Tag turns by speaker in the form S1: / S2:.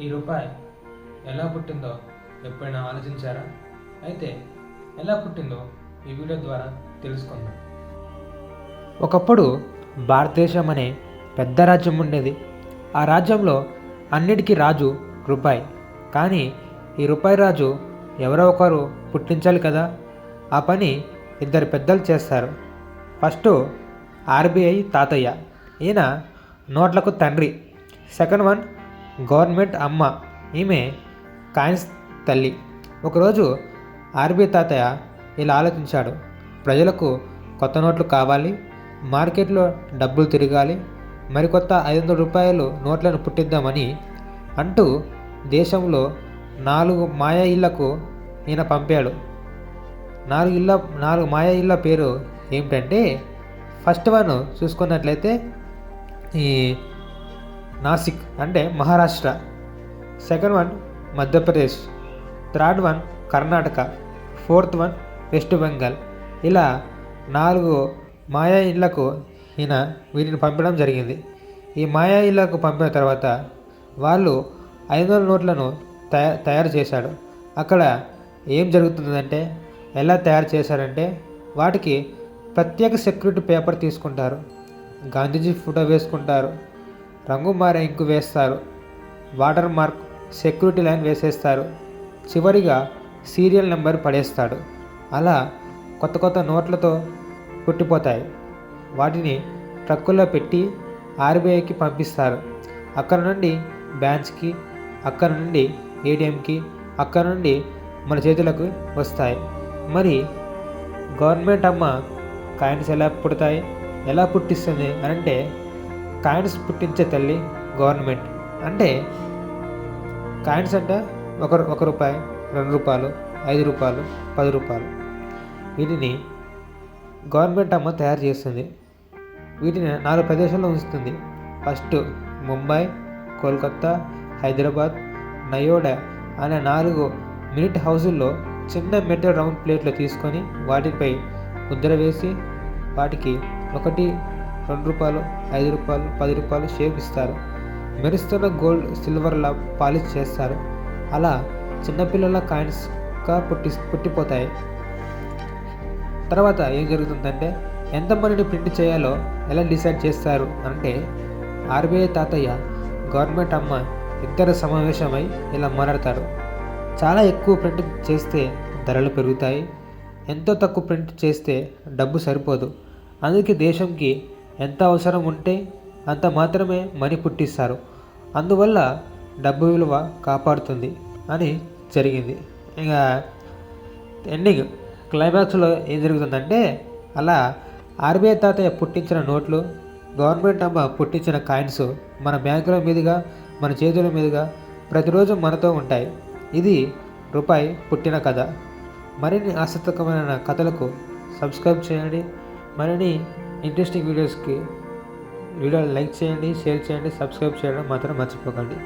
S1: ఈ రూపాయి ఎలా పుట్టిందో ఎప్పుడైనా ఆలోచించారా? అయితే ఎలా పుట్టిందో ఈ వీడియో ద్వారా తెలుసుకుందాం. ఒకప్పుడు భారతదేశం అనే పెద్ద రాజ్యం ఉండేది. ఆ రాజ్యంలో అన్నిటికీ రాజు రూపాయి. కానీ ఈ రూపాయి రాజు ఎవరో ఒకరు పుట్టించాలి కదా? ఆ పని ఇద్దరు పెద్దలు చేస్తారు. ఫస్ట్ ఆర్బీఐ తాతయ్య. ఈయన నోట్లకు తండ్రి. సెకండ్ వన్ గవర్నమెంట్ అమ్మ ఈమె కాయిన్స్ తల్లి. ఒకరోజు ఆర్బీఐ తాతయ్య ఇలా ఆలోచించాడు. ప్రజలకు కొత్త నోట్లు కావాలి మార్కెట్లో డబ్బులు తిరగాలి మరికొత్త ఐదు వందల రూపాయలు నోట్లను పుట్టిద్దామని అంటూ దేశంలో నాలుగు మాయా ఇళ్ళకు ఈయన పంపాడు. నాలుగు ఇళ్ళ నాలుగు మాయా ఇళ్ళ పేరు ఏమిటంటే ఫస్ట్ వన్ చూసుకున్నట్లయితే ఈ నాసిక్ అంటే Maharashtra. Second one Madhya Pradesh. Third one Karnataka. Fourth one west Bengal. ఇలా నాలుగు మాయా ఇళ్ళకు ఈయన వీటిని పంపడం జరిగింది. ఈ మాయా ఇళ్ళకు పంపిన తర్వాత వాళ్ళు ఐదు వందల నోట్లను తయా తయారు చేశాడు. అక్కడ ఏం జరుగుతుందంటే ఎలా తయారు చేశారంటే వాటికి ప్రత్యేక సెక్యూరిటీ పేపర్ తీసుకుంటారు. గాంధీజీ ఫోటో వేసుకుంటారు. రంగు మారే ఇంకు వేస్తారు. వాటర్ మార్క్ సెక్యూరిటీ లైన్ వేసేస్తారు. చివరిగా సీరియల్ నెంబర్ పడేస్తాడు. అలా కొత్త కొత్త నోట్లతో పుట్టిపోతాయి. వాటిని ట్రక్కుల్లో పెట్టి ఆర్బీఐకి పంపిస్తారు. అక్కడ నుండి బ్యాంచ్కి అక్కడ నుండి ఏటీఎంకి అక్కడ నుండి మన చేతులకు వస్తాయి. మరి గవర్నమెంట్ అమ్మ కాయిన్స్ ఎలా పుడతాయి? ఎలా పుట్టిస్తుంది? అని అంటే కాయిన్స్ పుట్టించే తల్లి గవర్నమెంట్. అంటే కాయిన్స్ అంటే ఒక ఒక రూపాయి రెండు రూపాయలు ఐదు రూపాయలు పది రూపాయలు. వీటిని గవర్నమెంట్ అమ్మ తయారు చేస్తుంది. వీటిని నాలుగు ప్రదేశాల్లో ఉంచుతుంది. ఫస్ట్ ముంబై కోల్కత్తా హైదరాబాద్ నయోడా అనే నాలుగు మినిట్ హౌజుల్లో చిన్న మెటల్ రౌండ్ ప్లేట్లు తీసుకొని వాటిపై ముద్ర వేసి వాటికి ఒకటి రెండు రూపాయలు ఐదు రూపాయలు పది రూపాయలు షేప్ ఇస్తారు. మెరుస్తున్న గోల్డ్ సిల్వర్లా పాలిష్ చేస్తారు. అలా చిన్నపిల్లల కాయిన్స్గా పుట్టి పుట్టిపోతాయి. తర్వాత ఏం జరుగుతుందంటే ఎంతమందిని ప్రింట్ చేయాలో ఎలా డిసైడ్ చేస్తారు అంటే ఆర్బీఐ తాతయ్య గవర్నమెంట్ అమ్మ ఇద్దరు సమావేశమై ఇలా మాట్లాడతారు. చాలా ఎక్కువ ప్రింట్ చేస్తే ధరలు పెరుగుతాయి. ఎంతో తక్కువ ప్రింట్ చేస్తే డబ్బు సరిపోదు. అందుకే దేశంకి ఎంత అవసరం ఉంటే అంత మాత్రమే మనీ పుట్టిస్తారు. అందువల్ల డబ్బు విలువ కాపాడుతుంది అని జరిగింది. ఇక ఎండింగ్ క్లైమాక్స్లో ఏం జరుగుతుందంటే అలా ఆర్బీఐ తాతయ్య పుట్టించిన నోట్లు గవర్నమెంట్ అమ్మ పుట్టించిన కాయిన్స్ మన బ్యాంకుల మీదుగా మన చేతుల మీదుగా ప్రతిరోజు మనతో ఉంటాయి. ఇది రూపాయి పుట్టిన కథ. మరిన్ని ఆసక్తికరమైన కథలకు సబ్స్క్రైబ్ చేయండి. మరిన్ని ఇంట్రెస్టింగ్ వీడియోస్కి వీడియో లైక్ చేయండి షేర్ చేయండి సబ్స్క్రైబ్ చేయడం మాత్రం మర్చిపోకండి.